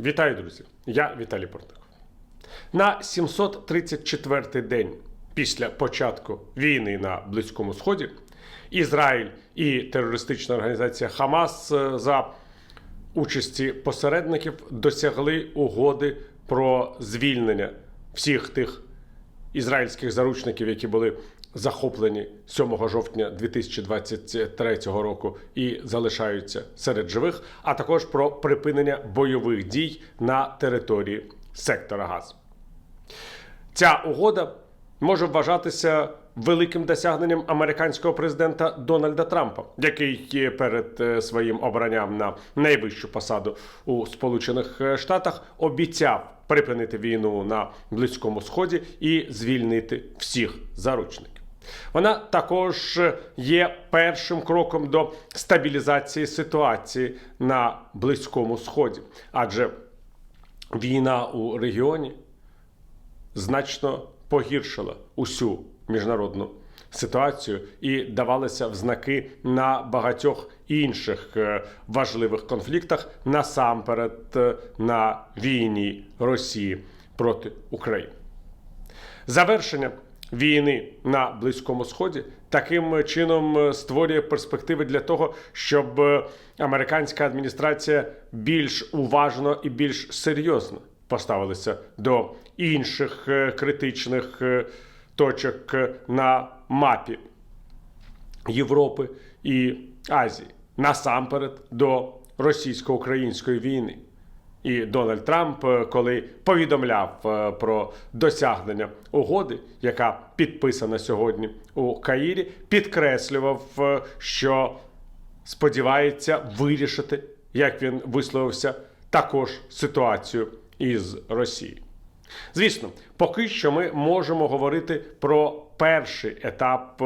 Вітаю, друзі! Я Віталій Портников. На 734-й день після початку війни на Близькому Сході Ізраїль і терористична організація Хамас е, за участі посередників досягли угоди про звільнення всіх тих ізраїльських заручників, які були захоплені 7 жовтня 2023 року і залишаються серед живих, а також про припинення бойових дій на території сектора Газу. Ця угода може вважатися великим досягненням американського президента Дональда Трампа, який перед е, своїм обранням на найвищу посаду у Сполучених Штатах обіцяв припинити війну на Близькому Сході і звільнити всіх заручників. Вона також є першим кроком до стабілізації ситуації на Близькому Сході, адже війна у регіоні значно погіршила усю міжнародну ситуацію і давалися в знаки на багатьох інших е, важливих конфліктах, насамперед е, на війні Росії проти України. Завершення війни на Близькому Сході таким чином е, створює перспективи для того, щоб е, американська адміністрація більш уважно і більш серйозно поставилися до інших е, критичних точок на мапі Європи і Азії, насамперед до російсько-української війни. І Дональд Трамп, е, коли повідомляв е, про досягнення угоди, яка підписана сьогодні у Каїрі, підкреслював, е, що сподівається вирішити, як він висловився, також ситуацію із Росією. Звісно, поки що ми можемо говорити про перший етап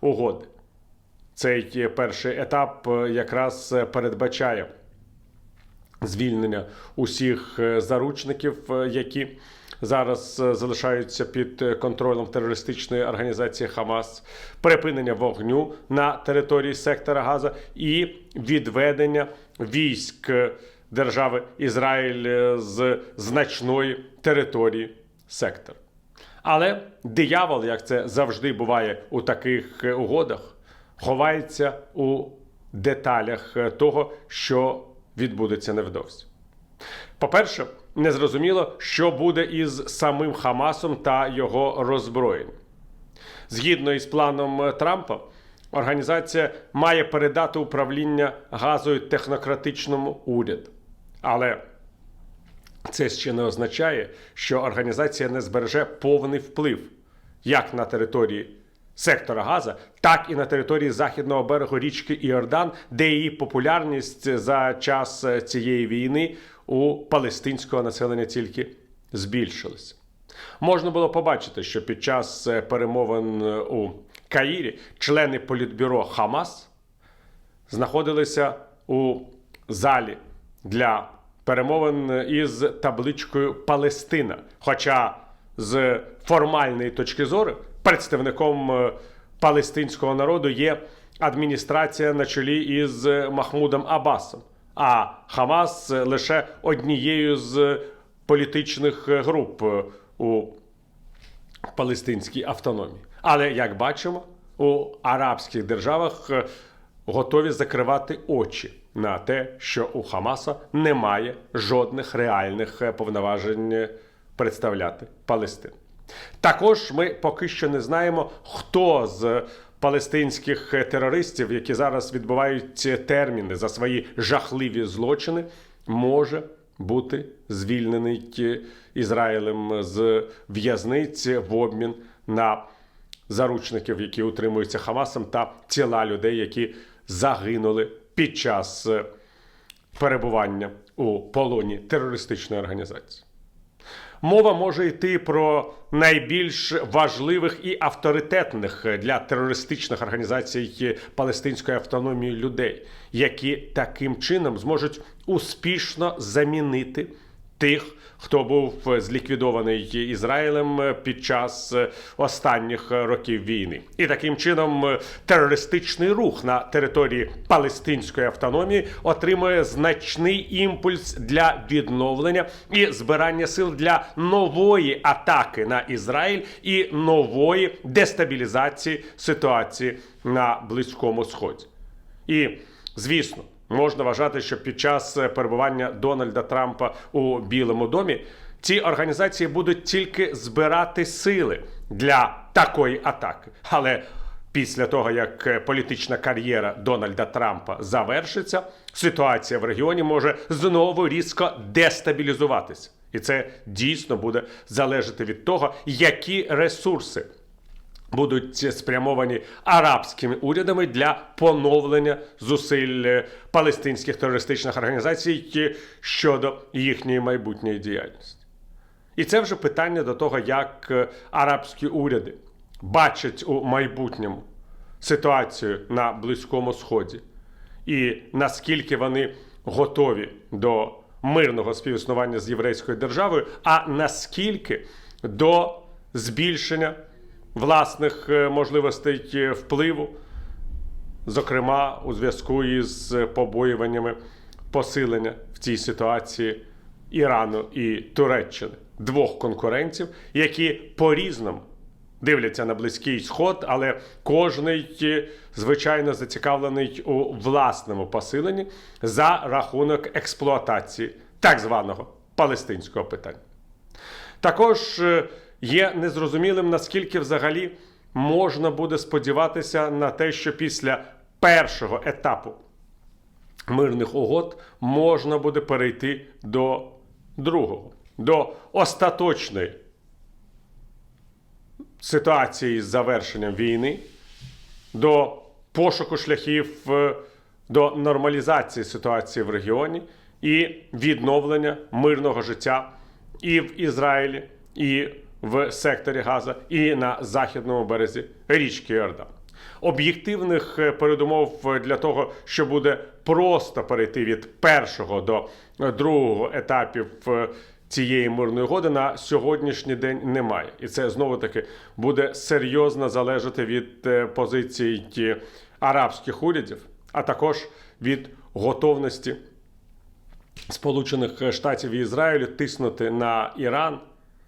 угоди. Цей перший етап якраз передбачає звільнення усіх е, заручників, е, які зараз е, залишаються під контролем терористичної організації Хамас, припинення вогню на території сектора Газа і відведення військ держави Ізраїль з значної території сектора. Але диявол, як це завжди буває у таких угодах, ховається у деталях того, що відбудеться невдовзі. По-перше, незрозуміло, що буде із самим Хамасом та його роззброєнням. Згідно із планом Трампа, організація має передати управління газою технократичному уряду. Але це ще не означає, що організація не збереже повний вплив як на території сектора Газа, так і на території західного берегу річки Іордан, де її популярність за час цієї війни у палестинського населення тільки збільшилася. Можна було побачити, що під час е, перемовин е, у Каїрі члени політбюро Хамас знаходилися у залі для перемовин із табличкою Палестина. Хоча з формальної точки зору представником е, палестинського народу є адміністрація на чолі із Махмудом Аббасом, а Хамас лише однією з політичних груп е, у палестинській автономії. Але як бачимо, у арабських державах е, готові закривати очі на те, що у Хамаса немає жодних реальних е, повноважень е, представляти Палестину. Також ми поки що не знаємо, хто з палестинських терористів, які зараз відбувають терміни за свої жахливі злочини, може бути звільнений Ізраїлем з в'язниці в обмін на заручників, які утримуються Хамасом, та тіла людей, які загинули під час е, перебування у полоні терористичної організації. Мова може йти про найбільш важливих і авторитетних для терористичних організацій палестинської автономії людей, які таким чином зможуть успішно замінити тих, хто був зліквідований Ізраїлем під час останніх років війни, і таким чином терористичний рух на території Палестинської автономії отримує значний імпульс для відновлення і збирання сил для нової атаки на Ізраїль і нової дестабілізації ситуації на Близькому Сході. І звісно. Можна вважати, що під час перебування Дональда Трампа у Білому домі ці організації будуть тільки збирати сили для такої атаки. Але після того, як політична кар'єра Дональда Трампа завершиться, ситуація в регіоні може знову різко дестабілізуватися. І це дійсно буде залежати від того, які ресурси будуть спрямовані арабськими урядами для поновлення зусиль палестинських терористичних організацій щодо їхньої майбутньої діяльності. І це вже питання до того, як арабські уряди бачать у майбутньому ситуацію на Близькому Сході, і наскільки вони готові до мирного співіснування з єврейською державою, а наскільки до збільшення власних можливостей впливу, зокрема у зв'язку із побоюваннями посилення в цій ситуації Ірану і Туреччини, двох конкурентів, які по різному дивляться на близький сход, але кожний звичайно зацікавлений у власному посиленні за рахунок експлуатації так званого палестинського питання. Також є незрозумілим, наскільки взагалі можна буде сподіватися на те, що після першого етапу мирних угод можна буде перейти до другого, до остаточної ситуації з завершенням війни, до пошуку шляхів до нормалізації ситуації в регіоні і відновлення мирного життя і в Ізраїлі, і в секторі Газа, і на західному березі річки Йордан. Об'єктивних передумов для того, що буде просто перейти від першого до другого етапів цієї мирної угоди на сьогоднішній день немає, і це знову таки буде серйозно залежати від позицій арабських урядів, а також від готовності Сполучених Штатів і Ізраїлю тиснути на Іран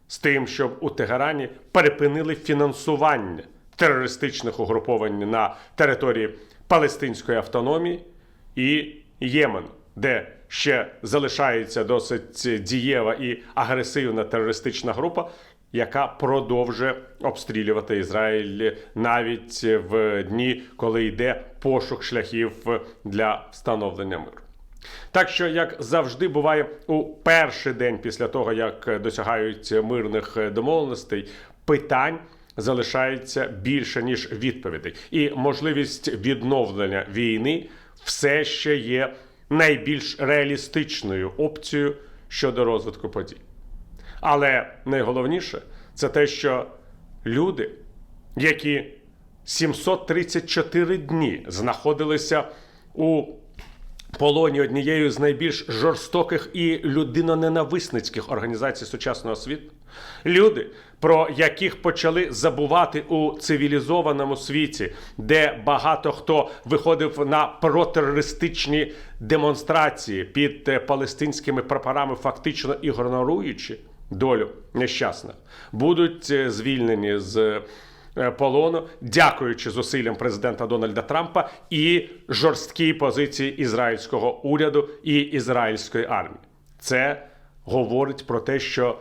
з тим, щоб у Тегерані перепинили фінансування терористичних угруповань на території Палестинської автономії і Ємену, де ще залишається досить дієва і агресивна терористична група, яка продовжує обстрілювати Ізраїль навіть в дні, коли йде пошук шляхів для встановлення миру. Так що, як завжди буває у перший день після того, як досягають мирних домовленостей, питань залишається більше ніж відповідей, і можливість відновлення війни все ще є найбільш реалістичною опцією щодо розвитку подій. Але найголовніше це те, що люди, які 734 дні знаходилися у полоні однією з найбільш жорстоких і людиноненависницьких організацій сучасного світу. Люди, про яких почали забувати у цивілізованому світі, де багато хто виходив на протерористичні демонстрації під палестинськими прапорами, фактично ігноруючи долю нещасних, будуть звільнені з полону, дякуючи зусиллям президента Дональда Трампа і жорсткій позиції ізраїльського уряду і ізраїльської армії. Це говорить про те, що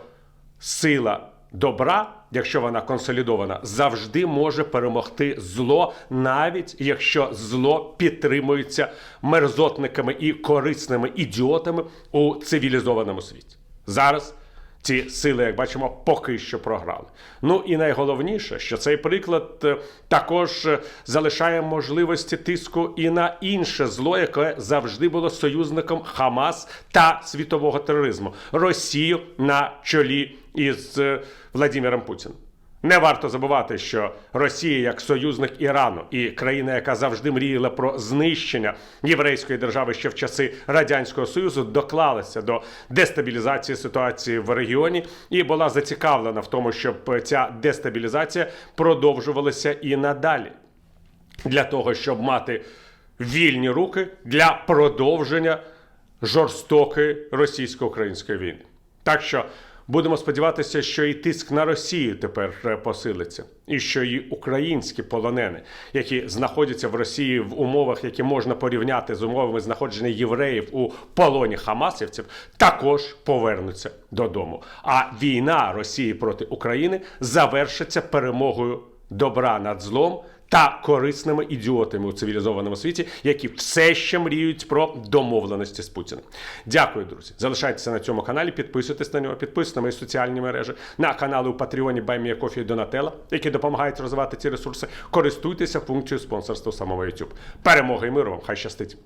сила добра, якщо вона консолідована, завжди може перемогти зло, навіть якщо зло підтримується мерзотниками і корисними ідіотами у цивілізованому світі. Зараз ці сили, як бачимо, поки що програли. Ну і найголовніше, що цей приклад також залишає можливості тиску і на інше зло, яке завжди було союзником Хамас та світового тероризму Росію на чолі із Владимиром Путіним. Не варто забувати, що Росія як союзник Ірану і країна, яка завжди мріяла про знищення єврейської держави ще в часи радянського союзу, доклалася до дестабілізації ситуації в регіоні і була зацікавлена в тому, щоб ця дестабілізація продовжувалася і надалі для того, щоб мати вільні руки для продовження жорстокої російсько-української війни. Так що будемо сподіватися, що і тиск на Росію тепер е, посилиться, і що і українські полонени, які знаходяться в Росії в умовах, які можна порівняти з умовами знаходження євреїв у полоні хамасівців, також повернуться додому. А війна Росії проти України завершиться перемогою добра над злом та корисними ідіотами у цивілізованому світі, які все ще мріють про домовленості з Путіним. Дякую, друзі. Залишайтеся на цьому каналі, підписуйтесь на нього, підписуйтесь на мої соціальні мережі, на канали у Патреоні Баймія Кофі і Донателла, які допомагають розвивати ці ресурси. Користуйтеся функцією спонсорства самого YouTube. Перемоги і миру вам! Хай щастить!